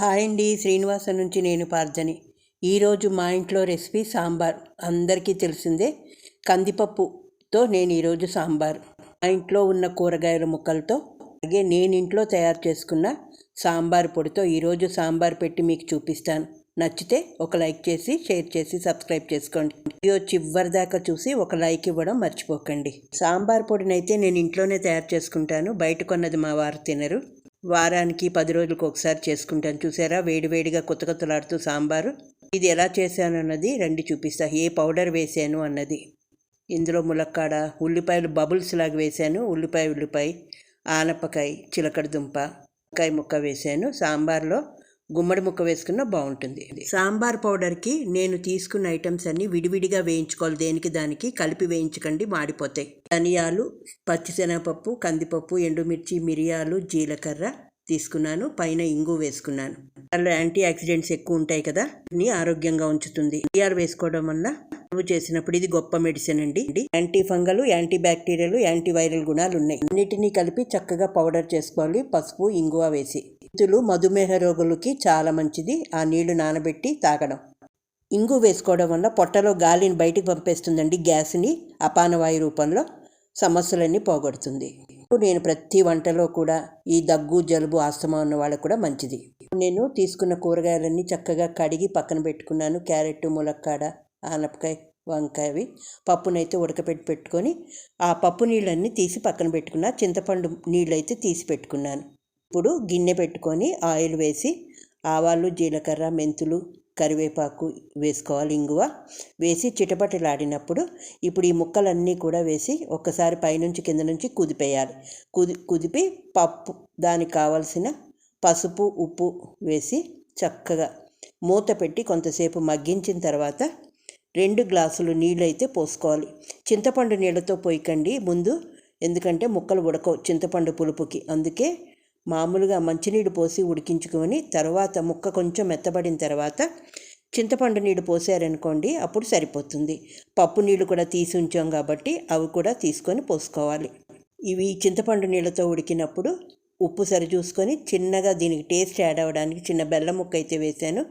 Hi అండి శ్రీనివాస నుంచి నేను పార్థని ఈరోజు మా ఇంట్లో రెసిపీ సాంబార్. అందరికీ తెలిసిందే కందిపప్పుతో నేను ఈరోజు సాంబార్. మా ఇంట్లో ఉన్న కూరగాయల ముక్కలతో అలాగే నేను ఇంట్లో తయారు చేసుకున్న సాంబార్ పొడితో ఈరోజు సాంబార్ పెట్టి మీకు చూపిస్తాను. నచ్చితే ఒక లైక్ చేసి షేర్ చేసి సబ్స్క్రైబ్ చేసుకోండి. వీడియో చివరి దాకా చూసి ఒక లైక్ ఇవ్వడం మర్చిపోకండి. సాంబార్ పొడినైతే నేను ఇంట్లోనే తయారు చేసుకుంటాను. బయట కొన్నది మా వారు తినరు. వారానికి పది రోజులకు ఒకసారి చేసుకుంటాను. చూసారా? వేడివేడిగా కొత్త కొత్తలాడుతూ సాంబారు. ఇది ఎలా చేశాను అన్నది రండి చూపిస్తా. ఏ పౌడర్ వేసాను అన్నది. ఇందులో ములక్కాడ ఉల్లిపాయలు బబుల్స్ లాగా వేశాను. ఉల్లిపాయ ఉల్లిపాయ ఆనపకాయ చిలకడ దుంప కాయ ముక్క వేసాను సాంబార్లో గుమ్మడి ముక్క వేసుకున్న బాగుంటుంది సాంబార్ పౌడర్కి నేను తీసుకున్న ఐటమ్స్ అన్ని విడివిడిగా వేయించుకోవాలి. దేనికి దానికి కలిపి వేయించకండి మాడిపోతాయి. ధనియాలు పచ్చిశనగపప్పు కందిపప్పు ఎండుమిర్చి మిరియాలు జీలకర్ర తీసుకున్నాను. పైన ఇంగు వేసుకున్నాను. అలా యాంటీ ఆక్సిడెంట్స్ ఎక్కువ ఉంటాయి కదా ని ఆరోగ్యంగా ఉంచుతుంది. మిరియాలు వేసుకోవడం వల్ల నువ్వు చేసినప్పుడు ఇది గొప్ప మెడిసిన్ అండి. Anti fungal anti bacterial anti viral గుణాలు ఉన్నాయి. అన్నిటినీ కలిపి చక్కగా పౌడర్ చేసుకోవాలి. పసుపు ఇంగువ వేసి. ఇతులు మధుమేహ రోగులకి చాలా మంచిది. ఆ నీళ్ళు నానబెట్టి తాగడం. ఇంగు వేసుకోవడం వల్ల పొట్టలో గాలిని బయటికి పంపేస్తుందండి గ్యాస్ని. అపానవాయు రూపంలో సమస్యలన్నీ పోగొడుతుంది. నేను ప్రతి వంటలో కూడా ఈ దగ్గు జలుబు ఆస్తమా ఉన్న వాళ్ళకు కూడా మంచిది. నేను తీసుకున్న కూరగాయలన్నీ చక్కగా కడిగి పక్కన పెట్టుకున్నాను. క్యారెట్ ములక్కాడ ఆనపకాయ వంకాయవి. పప్పునైతే ఉడకపెట్టి పెట్టుకొని ఆ పప్పు నీళ్ళన్నీ తీసి పక్కన పెట్టుకున్నా. చింతపండు నీళ్ళు అయితే తీసి పెట్టుకున్నాను. ఇప్పుడు గిన్నె పెట్టుకొని ఆయిల్ వేసి ఆవాలు జీలకర్ర మెంతులు కరివేపాకు వేసుకోవాలి ఇంగువ. వేసి చిటపటలాడినప్పుడు ఇప్పుడు ఈ ముక్కలన్నీ కూడా వేసి ఒక్కసారి పైనుంచి కింద నుంచి కుదిపేయాలి. కుది కుదిపి పప్పు దానికి కావలసిన పసుపు ఉప్పు వేసి చక్కగా మూత పెట్టి కొంతసేపు మగ్గించిన తర్వాత రెండు గ్లాసులు నీళ్ళు అయితే పోసుకోవాలి. చింతపండు నీళ్ళతో పోయికండి ముందు ఎందుకంటే ముక్కలు ఉడకవు చింతపండు పులుపుకి. అందుకే మామూలుగా మంచినీళ్ళు పోసి ఉడికించుకొని తర్వాత ముక్క కొంచెం మెత్తబడిన తర్వాత చింతపండు నీళ్ళు పోసారనుకోండి అప్పుడు సరిపోతుంది. పప్పు నీళ్ళు కూడా తీసి ఉంచాం కాబట్టి అవి కూడా తీసుకొని పోసుకోవాలి. ఇవి చింతపండు నీళ్ళతో ఉడికినప్పుడు ఉప్పు సరి చూసుకొని చిన్నగా దీనికి టేస్ట్ యాడ్ అవ్వడానికి చిన్న బెల్లం ముక్క అయితే వేసాను.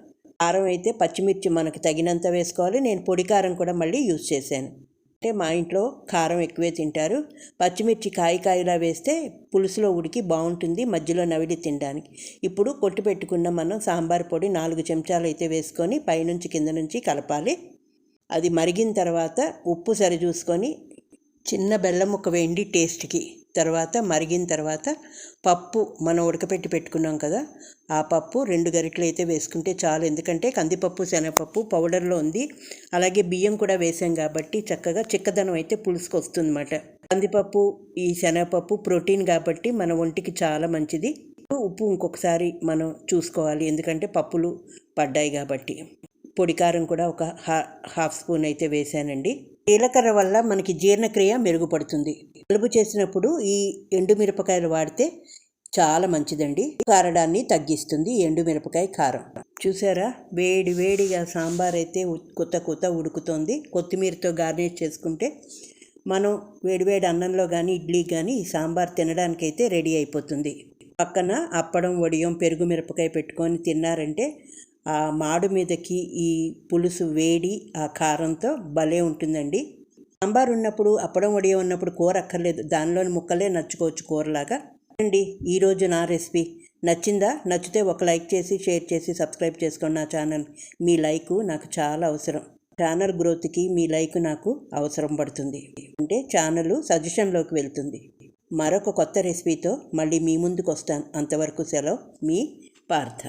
కారం అయితే పచ్చిమిర్చి మనకు తగినంత వేసుకోవాలి. నేను పొడి కారం కూడా మళ్ళీ యూజ్ చేశాను. అంటే మా ఇంట్లో కారం ఎక్కువే తింటారు. పచ్చిమిర్చి కాయ కాయలా వేస్తే పులుసులో ఉడికి బాగుంటుంది మధ్యలో నవిడి తినడానికి. ఇప్పుడు కొట్టి పెట్టుకున్న మనం సాంబార్ పొడి నాలుగు చెంచాలు అయితే వేసుకొని పైనుంచి కింద నుంచి కలపాలి. అది మరిగిన తర్వాత ఉప్పు సరి చూసుకొని చిన్న బెల్లం ముక్క వేయండి టేస్ట్కి తర్వాత మరిగిన తర్వాత పప్పు మనం ఉడకపెట్టి పెట్టుకున్నాం కదా ఆ పప్పు రెండు గరిటలు అయితే వేసుకుంటే చాలు. ఎందుకంటే కందిపప్పు శనగపప్పు పౌడర్లో ఉంది. అలాగే బియ్యం కూడా వేసాం కాబట్టి చక్కగా చిక్కదనం అయితే పులుసుకు వస్తుందన్నమాట కందిపప్పు ఈ శనగపప్పు ప్రోటీన్ కాబట్టి మన ఒంటికి చాలా మంచిది. ఉప్పు ఇంకొకసారి మనం చూసుకోవాలి. ఎందుకంటే పప్పులు పడ్డాయి కాబట్టి. పొడికారం కూడా ఒక హాఫ్ స్పూన్ అయితే వేసానండి. జీలకర్ర వల్ల మనకి జీర్ణక్రియ మెరుగుపడుతుంది. జలుబు చేసినప్పుడు ఈ ఎండుమిరపకాయలు వాడితే చాలా మంచిదండి. కారడాన్ని తగ్గిస్తుంది ఎండుమిరపకాయ కారం. చూసారా? వేడి వేడిగా సాంబార్ అయితే కొత్త కొత్త ఉడుకుతోంది. కొత్తిమీరతో గార్నిష్ చేసుకుంటే మనం వేడివేడి అన్నంలో కానీ ఇడ్లీ కానీ ఈ సాంబార్ తినడానికైతే రెడీ అయిపోతుంది. పక్కన అప్పడం వడియం పెరుగు మిరపకాయ పెట్టుకొని తిన్నారంటే ఆ మాడు మీదకి ఈ పులుసు వేడి ఆ కారంతో భలే ఉంటుందండి. సాంబార్ ఉన్నప్పుడు అప్పడం వడియ ఉన్నప్పుడు కూర అక్కర్లేదు. దానిలోని ముక్కలే నచ్చుకోవచ్చు కూరలాగా. అండి ఈరోజు నా రెసిపీ. నచ్చిందా? నచ్చితే ఒక లైక్ చేసి షేర్ చేసి సబ్స్క్రైబ్ చేసుకోండి నా ఛానల్. మీ లైక్ నాకు చాలా అవసరం. ఛానల్ గ్రోత్కి మీ లైక్ నాకు అవసరం పడుతుంది. అంటే ఛానల్ సజెషన్లోకి వెళ్తుంది. మరొక కొత్త రెసిపీతో మళ్ళీ మీ ముందుకు వస్తాను అంతవరకు సెలవు మీ పార్థ.